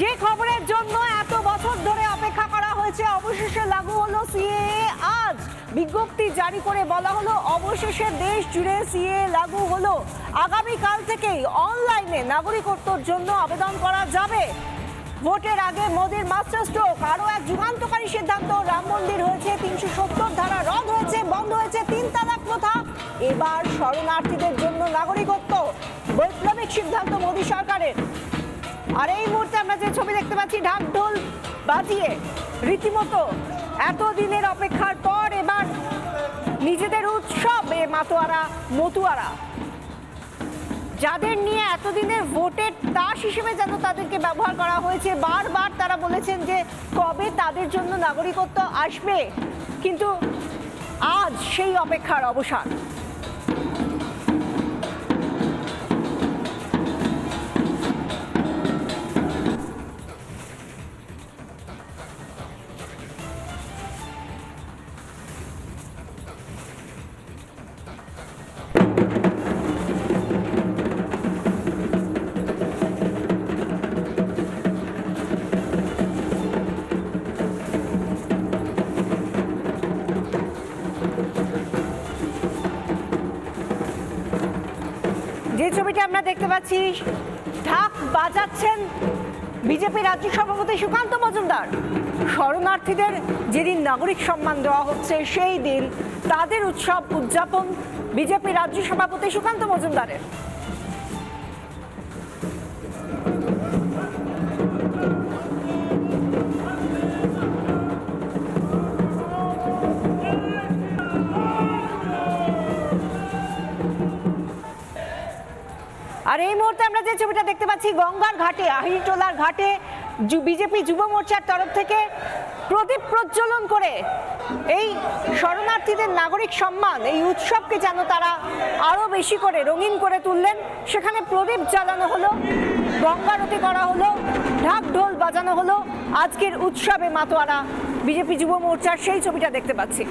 যে খবরের জন্য এত বছর ধরে অপেক্ষা করা হয়েছে, অবশেষে লাগু হলো সিএএ। আজ বিজ্ঞপ্তি জারি করে বলা হলো, অবশেষে দেশ জুড়ে সিএ লাগু হলো। আগামীকাল থেকেই অনলাইনে নাগরিকত্বর জন্য আবেদন করা যাবে। ভোটের আগে মোদীর মাস্টার স্ট্রোক আরও এক যুগান্তকারী সিদ্ধান্ত। রাম মন্দির হয়েছে তিনশো সত্তর, ধারা রদ হয়েছে, বন্ধ হয়েছে তিন তালাক প্রথা। এবার শরণার্থীদের জন্য নাগরিকত্ব। বৈপ্লবিক সিদ্ধান্ত মোদী সরকারের। আর এই মুহূর্তে আমরা যে ছবি দেখতে পাচ্ছি, ঢাক ঢোল বাজিয়ে রীতিমতো এতদিনের অপেক্ষার পর এবার নিজেদের উৎসব এ মাতোয়ারা, মতুয়ারা। যাদের নিয়ে এতদিনের ভোটের তাস হিসেবে যেন তাদেরকে ব্যবহার করা হয়েছে, বারবার তারা বলেছেন যে কবে তাদের জন্য নাগরিকত্ব আসবে। কিন্তু আজ সেই অপেক্ষার অবসান। আমরা দেখতে পাচ্ছি, ঢাক বাজাচ্ছেন বিজেপি রাজ্য সভাপতি সুকান্ত মজুমদার। শরণার্থীদের যেদিন নাগরিক সম্মান দেওয়া হচ্ছে, সেই দিন তাদের উৎসব উদযাপন বিজেপি রাজ্য সভাপতি সুকান্ত মজুমদারের। আর এই মুহূর্তে আমরা যে ছবিটা দেখতে পাচ্ছি, গঙ্গার ঘাটে, আহিরটোলার ঘাটে বিজেপি যুব মোর্চার তরফ থেকে প্রদীপ প্রজ্বলন করে এই শরণার্থীদের নাগরিক সম্মান, এই উৎসবকে যেন তারা আরও বেশি করে রঙিন করে তুললেন। সেখানে প্রদীপ জ্বালানো হলো গঙ্গারতি করা হলো, ঢাক ঢোল বাজানো হলো। আজকের উৎসবে মাতোয়ারা বিজেপি যুব মোর্চার সেই ছবিটা দেখতে পাচ্ছি।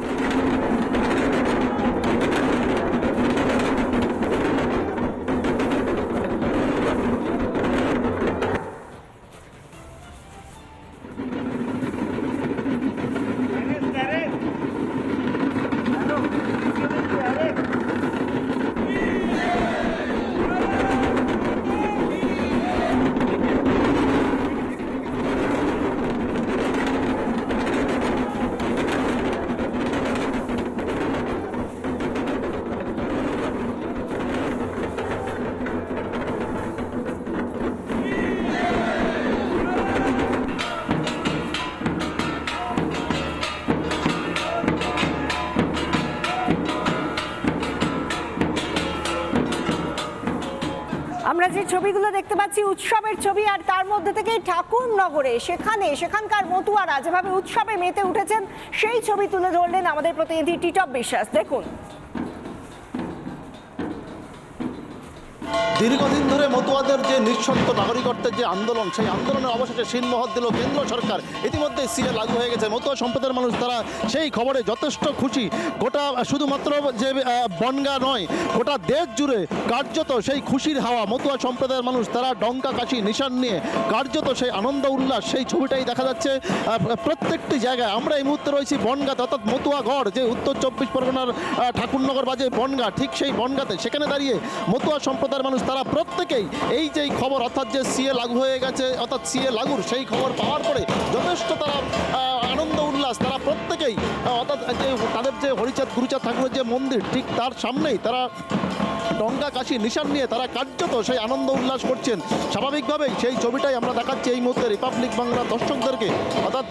আমরা যে ছবিগুলো দেখতে পাচ্ছি, উৎসবের ছবি, আর তার মধ্যে থেকেই ঠাকুরনগরে। সেখানে সেখানকার মতুয়ারা যেভাবে উৎসবে মেতে উঠেছেন, সেই ছবি তুলে ধরলেন আমাদের প্রতিনিধি টিটপ বিশ্বাস। দেখুন। দীর্ঘদিন ধরে মতুয়াদের যে নিঃশর্ত নাগরিকত্বের যে আন্দোলন, সেই আন্দোলনের অবশেষে সিনমহর দিল কেন্দ্র সরকার। ইতিমধ্যে সিএ লাগু হয়ে গেছে। মতুয়া সম্প্রদায়ের মানুষ তারা সেই খবরে যথেষ্ট খুশি। গোটা শুধুমাত্র যে বনগা নয়, গোটা দেশ জুড়ে কার্যত সেই খুশির হাওয়া, মতুয়া সম্প্রদায়ের মানুষ তারা ডঙ্কা কাশি, নিশান নিয়ে কার্যত সেই আনন্দ, উল্লাস, সেই ছবিটাই দেখা যাচ্ছে প্রত্যেকটি জায়গায়। আমরা এই মুহূর্তে রয়েছি বনগাতে, অর্থাৎ মতুয়াগড় যে উত্তর চব্বিশ পরগনার ঠাকুরনগর বাজে বনগা, ঠিক সেই বনগাতে। সেখানে দাঁড়িয়ে মতুয়া সম্প্রদায়ের মানুষ, তারা প্রত্যেকেই এই যে খবর, অর্থাৎ যে সিএ লাগু হয়ে গেছে, অর্থাৎ সিএ লাগুর সেই খবর পাওয়ার পরে যথেষ্ট তারা আনন্দ, উল্লাস, তারা প্রত্যেকেই অর্থাৎ যে তাদের যে হরিচাঁদ, গুরুচাঁদ ঠাকুরের যে মন্দির, ঠিক তার সামনেই তারা ডঙ্গা কাশি, নিশান নিয়ে তারা কার্যত সেই আনন্দ, উল্লাস করছেন। স্বাভাবিকভাবেই সেই ছবিটাই আমরা দেখাচ্ছি এই মুহূর্তে রিপাবলিক বাংলা দর্শকদেরকে। অর্থাৎ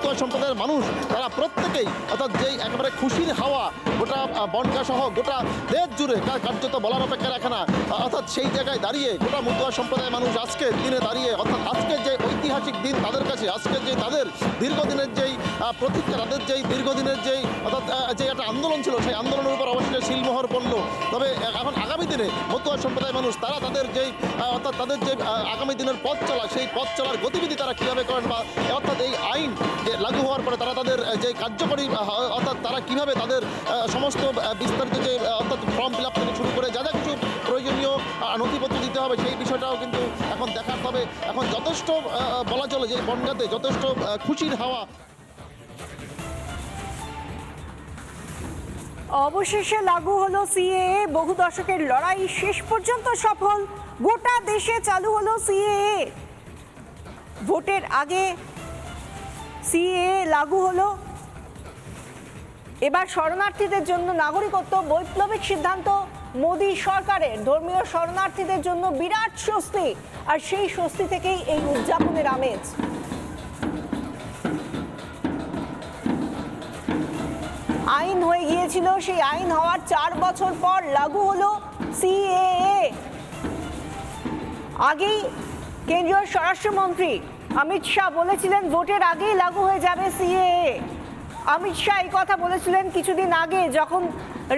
মতুয়া সম্প্রদায়ের মানুষ, তারা প্রত্যেকেই, অর্থাৎ যেই একেবারে খুশির হাওয়া, গোটা বনগা সহ গোটা দেশ জুড়ে তার কার্যত বলার অপেক্ষা রাখে না। অর্থাৎ সেই জায়গায় দাঁড়িয়ে গোটা মতুয়া সম্প্রদায়ের মানুষ আজকে দিনে দাঁড়িয়ে, অর্থাৎ আজকের যে ঐতিহাসিক দিন তাদের কাছে, আজকের যে তাদের দীর্ঘদিনের যেই প্রতীক্ষা, তাদের যেই দীর্ঘদিনের যেই, অর্থাৎ যে একটা আন্দোলন ছিল, সেই আন্দোলনের উপর অবশ্যই শিলমোহর পড়ল তবে এখন আগামী দিনে মতুয়া সম্প্রদায়ের মানুষ, তারা তাদের যেই অর্থাৎ তাদের যে আগামী দিনের পথ চলা, সেই পথ চলার গতিবিধি তারা কীভাবে করেন বা, অর্থাৎ এই আইন যে লাগু হওয়ার পরে তারা তাদের যে কার্যকরী অর্থাৎ তারা কীভাবে তাদের সমস্ত বিস্তারিত যে অর্থাৎ ফর্ম ফিল আপ থেকে শুরু করে যা যা কিছু প্রয়োজনীয় নথিপত্র দিতে হবে, সেই বিষয়টাও কিন্তু এখন দেখার তবে এখন যথেষ্ট বলা চলে যে বনগাতে যথেষ্ট খুশির হাওয়া অবশেষে লাগু হলো সিএএ। বহু দশকের লড়াই শেষ পর্যন্ত সফল। গোটা দেশে চালু হলো সিএএ। ভোটের আগে সিএএ লাগু হলো। এবার শরণার্থীদের জন্য নাগরিকত্ব, বৈপ্লবিক সিদ্ধান্ত, মোদী সরকারের। ধর্মীয় শরণার্থীদের জন্য বিরাট স্বস্তি। আর সেই স্বস্তি থেকেই এই উদযাপনের আমেজ। আইন হয়ে গিয়েছিল, সেই আইন হওয়ার চার বছর পর লাগু হলো সিএএ। আগেই কেন্দ্রীয় স্বরাষ্ট্রমন্ত্রী অমিত শাহ বলেছিলেন, ভোটের আগেই লাগু হয়ে যাবে সিএএ। অমিত শাহ এই কথা বলেছিলেন কিছুদিন আগে, যখন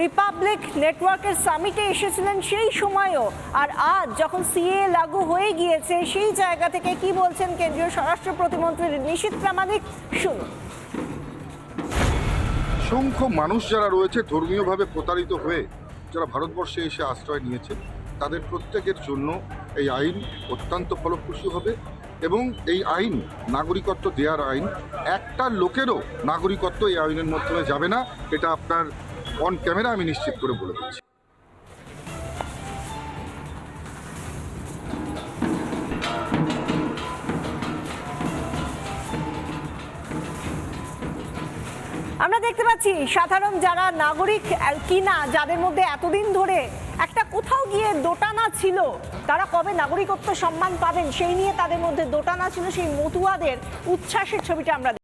রিপাবলিক নেটওয়ার্কের সামিটে এসেছিলেন সেই সময়ও। আর আজ যখন সিএ লাগু হয়ে গিয়েছে, সেই জায়গা থেকে কি বলছেন কেন্দ্রীয় স্বরাষ্ট্র প্রতিমন্ত্রী নিশীত প্রামাণিক? শুনুন। অসংখ্য মানুষ যারা রয়েছে ধর্মীয়ভাবে প্রতারিত হয়ে, যারা ভারতবর্ষে এসে আশ্রয় নিয়েছে, তাদের প্রত্যেকের জন্য এই আইন অত্যন্ত ফলপ্রসূ হবে এবং এই আইন, নাগরিকত্ব দেওয়ার আইন, একটা লোকেরও নাগরিকত্ব এই আইনের মাধ্যমে যাবে না, এটা আপনার অন ক্যামেরা আমি নিশ্চিত করে বলে দিচ্ছি। দেখতে পাচ্ছি, সাধারণ যারা নাগরিক কিনা যাদের মধ্যে এতদিন ধরে একটা কোথাও গিয়ে দোটানা ছিল, তারা কবে নাগরিকত্ব সম্মান পাবেন সেই নিয়ে তাদের মধ্যে দোটানা ছিল, সেই মতুয়াদের উচ্ছ্বাসের ছবিটা আমরা